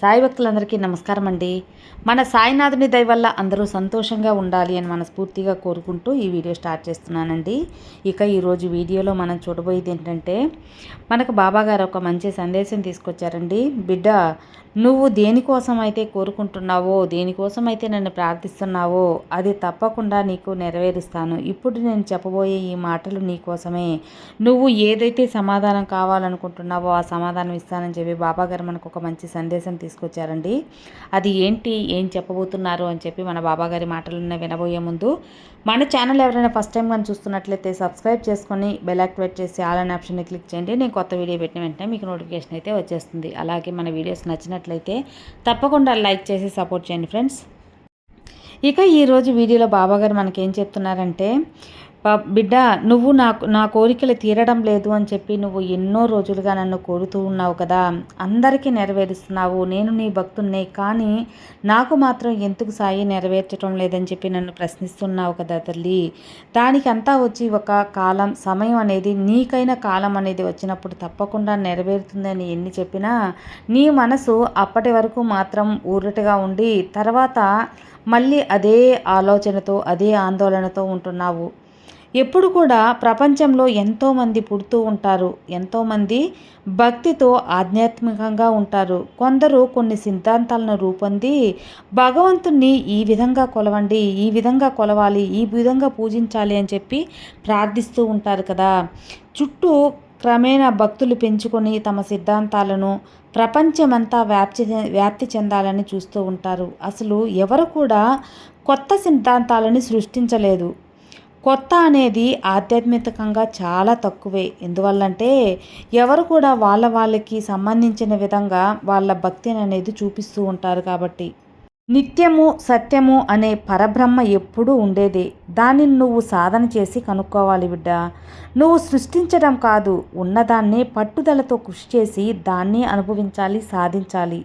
సాయి భక్తులందరికీ నమస్కారం అండి. మన సాయినాథుని దయ వల్ల అందరూ సంతోషంగా ఉండాలి అని మనస్ఫూర్తిగా కోరుకుంటూ ఈ వీడియో స్టార్ట్ చేస్తున్నానండి. ఇక ఈరోజు వీడియోలో మనం చూడబోయేది ఏంటంటే మనకు బాబా గారు ఒక మంచి సందేశం తీసుకొచ్చారండి. బిడ్డ నువ్వు దేనికోసం అయితే కోరుకుంటున్నావో దేనికోసం అయితే నన్ను ప్రార్థిస్తున్నావో అది తప్పకుండా నీకు నెరవేరుస్తాను. ఇప్పుడు నేను చెప్పబోయే ఈ మాటలు నీకోసమే నువ్వు ఏదైతే సమాధానం కావాలనుకుంటున్నావో ఆ సమాధానం ఇస్తానని చెప్పి బాబా గారు మనకు ఒక మంచి సందేశం తీసుకొచ్చారండి. అది ఏంటి ఏం చెప్పబోతున్నారు అని చెప్పి మన బాబాగారి మాటలను వినబోయే ముందు మన ఛానల్ ఎవరైనా ఫస్ట్ టైం కానీ చూస్తున్నట్లయితే సబ్స్క్రైబ్ చేసుకొని బెల్ యాక్టివేట్ చేసి ఆల్ అనే ఆప్షన్ని క్లిక్ చేయండి. నేను కొత్త వీడియో పెట్టిన వెంటనే మీకు నోటిఫికేషన్ అయితే వచ్చేస్తుంది. అలాగే మన వీడియోస్ నచ్చినట్లయితే తప్పకుండా లైక్ చేసి సపోర్ట్ చేయండి ఫ్రెండ్స్. ఇక ఈరోజు వీడియోలో బాబాగారు మనకేం చెప్తున్నారంటే బిడ్డ నువ్వు నాకు నా కోరికలు తీరడం లేదు అని చెప్పి నువ్వు ఎన్నో రోజులుగా నన్ను కోరుతూ ఉన్నావు కదా. అందరికీ నెరవేరుస్తున్నావు. నేను నీ భక్తున్నే కానీ నాకు మాత్రం ఎందుకు సాయి నెరవేర్చడం లేదని చెప్పి నన్ను ప్రశ్నిస్తున్నావు కదా తల్లి. దానికి అంతా వచ్చి ఒక కాలం సమయం అనేది నీకైన కాలం అనేది వచ్చినప్పుడు తప్పకుండా నెరవేరుతుందని ఎన్ని చెప్పినా నీ మనసు అప్పటి వరకు మాత్రం ఊరటగా ఉండి తర్వాత మళ్ళీ అదే ఆలోచనతో అదే ఆందోళనతో ఉంటున్నావు. ఎప్పుడు కూడా ప్రపంచంలో ఎంతోమంది పుడుతూ ఉంటారు. ఎంతోమంది భక్తితో ఆధ్యాత్మికంగా ఉంటారు. కొందరు కొన్ని సిద్ధాంతాలను రూపొంది భగవంతుణ్ణి ఈ విధంగా కొలవండి ఈ విధంగా కొలవాలి ఈ విధంగా పూజించాలి అని చెప్పి ప్రార్థిస్తూ ఉంటారు కదా. చుట్టూ క్రమేణా భక్తులు పెంచుకొని తమ సిద్ధాంతాలను ప్రపంచమంతా వ్యాప్తి వ్యాప్తి చెందాలని చూస్తూ ఉంటారు. అసలు ఎవరు కూడా కొత్త సిద్ధాంతాలని సృష్టించలేదు. కొత్త అనేది ఆధ్యాత్మికంగా చాలా తక్కువే. ఎందువల్లంటే ఎవరు కూడా వాళ్ళ వాళ్ళకి సంబంధించిన విధంగా వాళ్ళ భక్తిని అనేది చూపిస్తూ ఉంటారు కాబట్టి. నిత్యము సత్యము అనే పరబ్రహ్మ ఎప్పుడూ ఉండేదే. దానిని నువ్వు సాధన చేసి కనుక్కోవాలి బిడ్డ. నువ్వు సృష్టించడం కాదు ఉన్నదాన్ని పట్టుదలతో కృషి చేసి దాన్ని అనుభవించాలి సాధించాలి.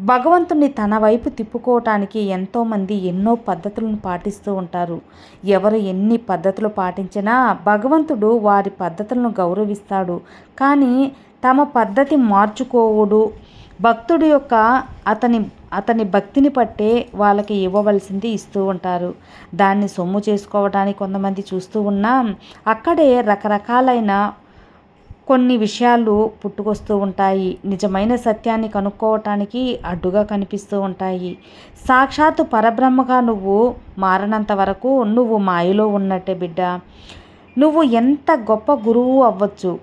భగవంతుని తన వైపు తిప్పుకోవటానికి ఎంతోమంది ఎన్నో పద్ధతులను పాటిస్తూ ఉంటారు. ఎవరు ఎన్ని పద్ధతులు పాటించినా భగవంతుడు వారి పద్ధతులను గౌరవిస్తాడు. కానీ తమ పద్ధతి మార్చుకోవుడు భక్తుడి యొక్క అతని అతని భక్తిని పట్టే వాళ్ళకి ఇవ్వవలసింది ఇస్తూ ఉంటారు. దాన్ని సొమ్ము చేసుకోవడానికి కొంతమంది చూస్తూ ఉన్నా అక్కడే రకరకాలైన కొన్ని విషయాలు పుట్టుకొస్తూ ఉంటాయి. నిజమైన సత్యాన్ని కనుక్కోవటానికి అడ్డుగా కనిపిస్తూ ఉంటాయి. సాక్షాత్తు పరబ్రహ్మగా నువ్వు మారనంత వరకు నువ్వు మాయలో ఉన్నట్టే బిడ్డ. నువ్వు ఎంత గొప్ప గురువు అవ్వచ్చు.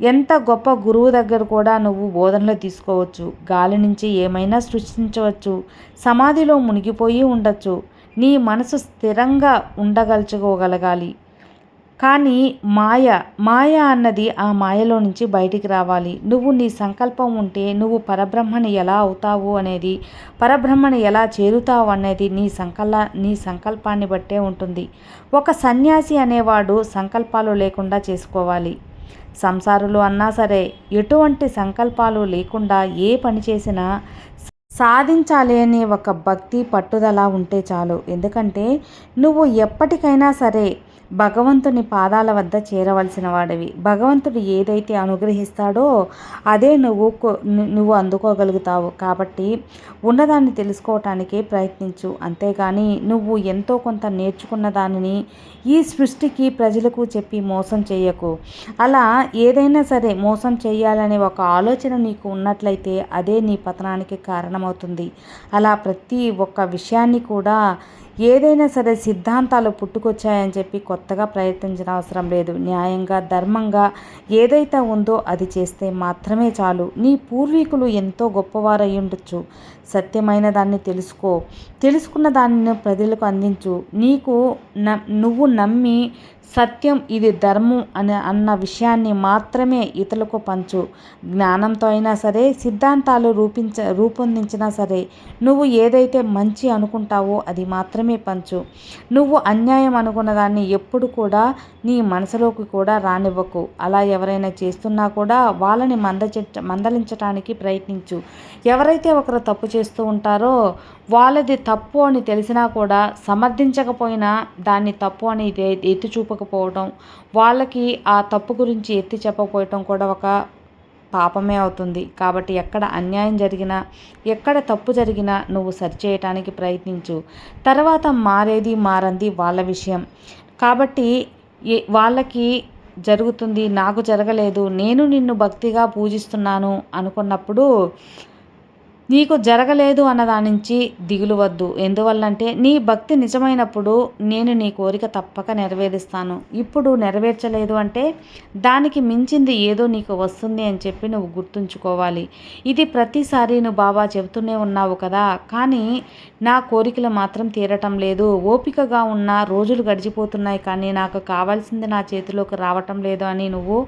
ఎంత గొప్ప గురువు దగ్గర కూడా నువ్వు బోధనలు తీసుకోవచ్చు. గాలి నుంచి ఏమైనా సృష్టించవచ్చు. సమాధిలో మునిగిపోయి ఉండొచ్చు. నీ మనసు స్థిరంగా ఉండగలుచుకోగలగాలి. కానీ మాయ మాయ అన్నది ఆ మాయలో నుంచి బయటికి రావాలి. నువ్వు నీ సంకల్పం ఉంటే నువ్వు పరబ్రహ్మని ఎలా అవుతావు అనేది పరబ్రహ్మని ఎలా చేరుతావు అనేది నీ సంకల్ప నీ సంకల్పాన్ని బట్టే ఉంటుంది. ఒక సన్యాసి అనేవాడు సంకల్పాలు లేకుండా చేసుకోవాలి. సంసారులు అన్నా సరే ఎటువంటి సంకల్పాలు లేకుండా ఏ పని చేసినా సాధించాలి అనే ఒక భక్తి పట్టుదల ఉంటే చాలు. ఎందుకంటే నువ్వు ఎప్పటికైనా సరే భగవంతుని పాదాల వద్ద చేరవలసిన వాడివి. భగవంతుడు ఏదైతే అనుగ్రహిస్తాడో అదే నువ్వు నువ్వు అందుకోగలుగుతావు. కాబట్టి ఉన్నదాన్ని తెలుసుకోవటానికే ప్రయత్నించు. అంతేగాని నువ్వు ఎంతో కొంత నేర్చుకున్న దానిని ఈ సృష్టికి ప్రజలకు చెప్పి మోసం చేయకు. అలా ఏదైనా సరే మోసం చేయాలనే ఒక ఆలోచన నీకు ఉన్నట్లయితే అదే నీ పతనానికి కారణమవుతుంది. అలా ప్రతి ఒక్క విషయాన్ని కూడా ఏదైనా సరే సిద్ధాంతాలు పుట్టుకొచ్చాయని చెప్పి కొత్తగా ప్రయత్నించిన అవసరం లేదు. న్యాయంగా ధర్మంగా ఏదైతే ఉందో అది చేస్తే మాత్రమే చాలు. నీ పూర్వీకులు ఎంతో గొప్పవారై ఉండొచ్చు. సత్యమైన దాన్ని తెలుసుకో. తెలుసుకున్న దానిని ప్రజలకు అందించు. నీకు న నువ్వు నమ్మి సత్యం ఇది ధర్మం అని అన్న విషయాన్ని మాత్రమే ఇతరులకు పంచు. జ్ఞానంతో అయినా సరే సిద్ధాంతాలు రూపించ రూపొందించినా సరే నువ్వు ఏదైతే మంచి అనుకుంటావో అది మాత్రమే పంచు. నువ్వు అన్యాయం అనుకున్న దాన్ని ఎప్పుడు కూడా నీ మనసులోకి కూడా రానివ్వకు. అలా ఎవరైనా చేస్తున్నా కూడా వాళ్ళని మందచె మందలించటానికి ప్రయత్నించు. ఎవరైతే ఒకరు తప్పు చేస్తూ ఉంటారో వాళ్ళది తప్పు అని తెలిసినా కూడా సమర్థించకపోయినా దాన్ని తప్పు అని ఎత్తి చెప్పకపోవటం వాళ్ళకి ఆ తప్పు గురించి ఎత్తి చెప్పకపోవటం కూడా ఒక పాపమే అవుతుంది. కాబట్టి ఎక్కడ అన్యాయం జరిగినా ఎక్కడ తప్పు జరిగినా నువ్వు సరిచేయటానికి ప్రయత్నించు. తర్వాత మారేది మారంది వాళ్ళ విషయం. కాబట్టి వాళ్ళకి జరుగుతుంది నాకు జరగలేదు నేను నిన్ను భక్తిగా పూజిస్తున్నాను అనుకున్నప్పుడు నీకు జరగలేదు అన్న దాని నుంచి దిగులు వద్దు ఎందువల్లంటే నీ భక్తి నిజమైనప్పుడు నేను నీ కోరిక తప్పక నెరవేరుస్తాను. ఇప్పుడు నెరవేర్చలేదు అంటే దానికి మించింది ఏదో నీకు వస్తుంది అని చెప్పి నువ్వు గుర్తుంచుకోవాలి. ఇది ప్రతిసారి నువ్వు బాబా చెబుతూనే ఉన్నావు కదా. కానీ నా కోరికలు మాత్రం తీరటం లేదు. ఓపికగా ఉన్న రోజులు గడిచిపోతున్నాయి కానీ నాకు కావాల్సింది నా చేతిలోకి రావటం లేదు అని నువ్వు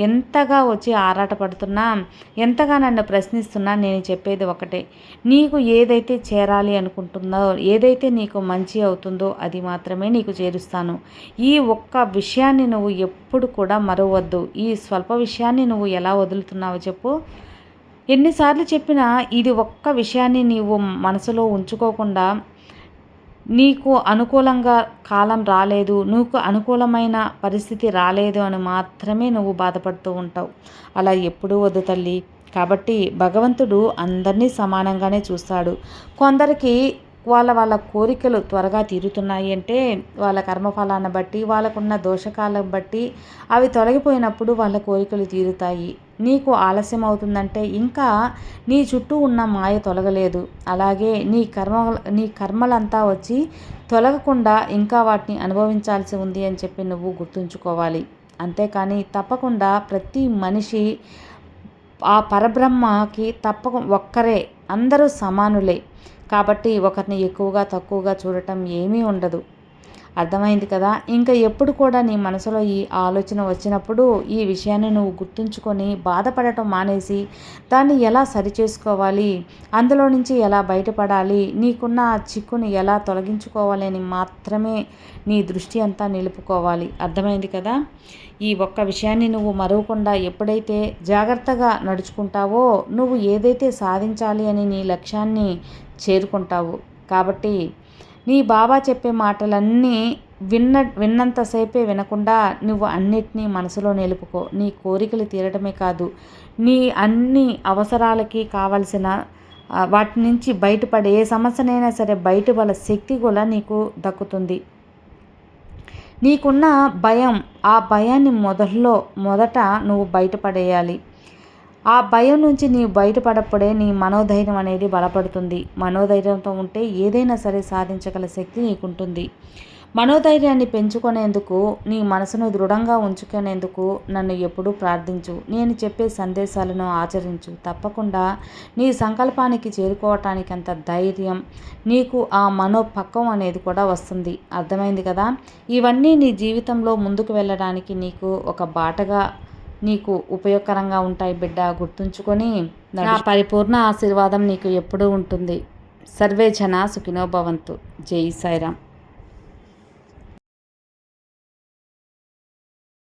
ఎంతగా వచ్చి ఆరాటపడుతున్నా ఎంతగా నన్ను ప్రశ్నిస్తున్నా నేను చెప్పేది ఒకటి ఒకటే. నీకు ఏదైతే చేరాలి అనుకుంటుందో ఏదైతే నీకు మంచి అవుతుందో అది మాత్రమే నీకు చేరుస్తాను. ఈ ఒక్క విషయాన్ని నువ్వు ఎప్పుడు కూడా మరవద్దు. ఈ స్వల్ప విషయాన్ని నువ్వు ఎలా వదులుతున్నావో చెప్పు. ఎన్నిసార్లు చెప్పినా ఇది ఒక్క విషయాన్ని నీవు మనసులో ఉంచుకోకుండా నీకు అనుకూలంగా కాలం రాలేదు నీకు అనుకూలమైన పరిస్థితి రాలేదు అని మాత్రమే నువ్వు బాధపడుతూ ఉంటావు. అలా ఎప్పుడూ వద్దు తల్లి. కాబట్టి భగవంతుడు అందరినీ సమానంగానే చూస్తాడు. కొందరికి వాళ్ళ వాళ్ళ కోరికలు త్వరగా తీరుతున్నాయి అంటే వాళ్ళ కర్మఫలాన్ని బట్టి వాళ్ళకున్న దోషకాలను బట్టి అవి తొలగిపోయినప్పుడు వాళ్ళ కోరికలు తీరుతాయి. నీకు ఆలస్యం అవుతుందంటే ఇంకా నీ చుట్టూ ఉన్న మాయ తొలగలేదు. అలాగే నీ కర్మ నీ కర్మలంతా వచ్చి తొలగకుండా ఇంకా వాటిని అనుభవించాల్సి ఉంది అని చెప్పి నువ్వు గుర్తుంచుకోవాలి. అంతేకాని తప్పకుండా ప్రతి మనిషి ఆ పరబ్రహ్మకి తప్పక ఒక్కరే అందరూ సమానులే. కాబట్టి ఒకరిని ఎక్కువగా తక్కువగా చూడటం ఏమీ ఉండదు. అర్థమైంది కదా? ఇంకా ఎప్పుడు కూడా నీ మనసులో ఈ ఆలోచన వచ్చినప్పుడు ఈ విషయాన్ని నువ్వు గుర్తుంచుకొని బాధపడటం మానేసి దాన్ని ఎలా సరిచేసుకోవాలి? అందులో నుంచి ఎలా బయటపడాలి? నీకున్న ఆ చిక్కుని ఎలా తొలగించుకోవాలి అని మాత్రమే నీ దృష్టి అంతా నిలుపుకోవాలి. అర్థమైంది కదా? ఈ ఒక్క విషయాన్ని నువ్వు మరవకుండా ఎప్పుడైతే జాగ్రత్తగా నడుచుకుంటావో నువ్వు ఏదైతే సాధించాలి అని నీ లక్ష్యాన్ని చేరుకుంటావు. కాబట్టి నీ బాబా చెప్పే మాటలన్నీ విన్న విన్నంతసేపే వినకుండా నువ్వు అన్నిటినీ మనసులో నిలుపుకో. నీ కోరికలు తీరడమే కాదు నీ అన్ని అవసరాలకి కావలసిన వాటి నుంచి బయటపడే ఏ సమస్యనైనా సరే బయట వాళ్ళ శక్తి కూడా నీకు దక్కుతుంది. నీకున్న భయం ఆ భయాన్ని మొదట్లో మొదట నువ్వు బయటపడేయాలి. ఆ భయం నుంచి నీవు బయటపడప్పుడే నీ మనోధైర్యం అనేది బలపడుతుంది. మనోధైర్యంతో ఉంటే ఏదైనా సరే సాధించగల శక్తి నీకుంటుంది. మనోధైర్యాన్ని పెంచుకునేందుకు నీ మనసును దృఢంగా ఉంచుకునేందుకు నన్ను ఎప్పుడూ ప్రార్థించు. నేను చెప్పే సందేశాలను ఆచరించు. తప్పకుండా నీ సంకల్పానికి చేరుకోవటానికి అంత ధైర్యం నీకు ఆ మనోపక్వం అనేది కూడా వస్తుంది. అర్థమైంది కదా? ఇవన్నీ నీ జీవితంలో ముందుకు వెళ్ళడానికి నీకు ఒక బాటగా నీకు ఉపయోగకరంగా ఉంటాయి బిడ్డ గుర్తుంచుకొని నా పరిపూర్ణ ఆశీర్వాదం నీకు ఎప్పుడూ ఉంటుంది. సర్వే జన సుఖినోభవంతు జై సాయిరామ్.